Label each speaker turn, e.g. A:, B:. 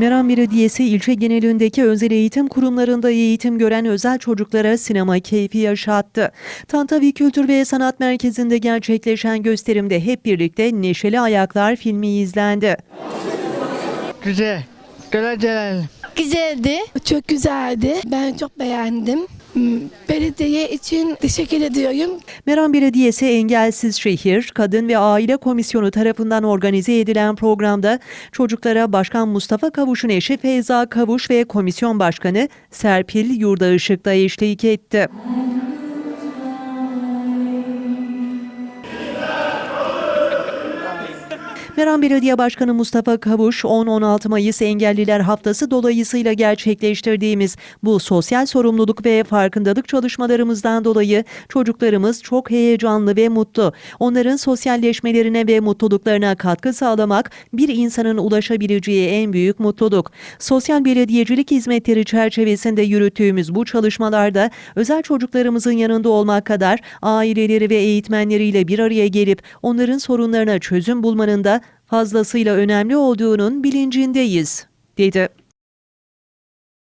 A: Meram Belediyesi ilçe genelindeki özel eğitim kurumlarında eğitim gören özel çocuklara sinema keyfi yaşattı. Tantavi Kültür ve Sanat Merkezi'nde gerçekleşen gösterimde hep birlikte Neşeli Ayaklar filmi izlendi.
B: Güzel. Güzel
C: Güzeldi.
D: Çok güzeldi. Ben çok beğendim. Belediye için teşekkür ediyorum.
A: Meram Belediyesi Engelsiz Şehir Kadın ve Aile Komisyonu tarafından organize edilen programda çocuklara Başkan Mustafa Kavuş'un eşi Feyza Kavuş ve Komisyon Başkanı Serpil Yurdaışık da eşlik etti. Meram Belediye Başkanı Mustafa Kavuş 10-16 Mayıs Engelliler Haftası dolayısıyla gerçekleştirdiğimiz bu sosyal sorumluluk ve farkındalık çalışmalarımızdan dolayı çocuklarımız çok heyecanlı ve mutlu. Onların sosyalleşmelerine ve mutluluklarına katkı sağlamak bir insanın ulaşabileceği en büyük mutluluk. Sosyal belediyecilik hizmetleri çerçevesinde yürüttüğümüz bu çalışmalarda özel çocuklarımızın yanında olmak kadar aileleri ve eğitmenleriyle bir araya gelip onların sorunlarına çözüm bulmanın da fazlasıyla önemli olduğunun bilincindeyiz, dedi.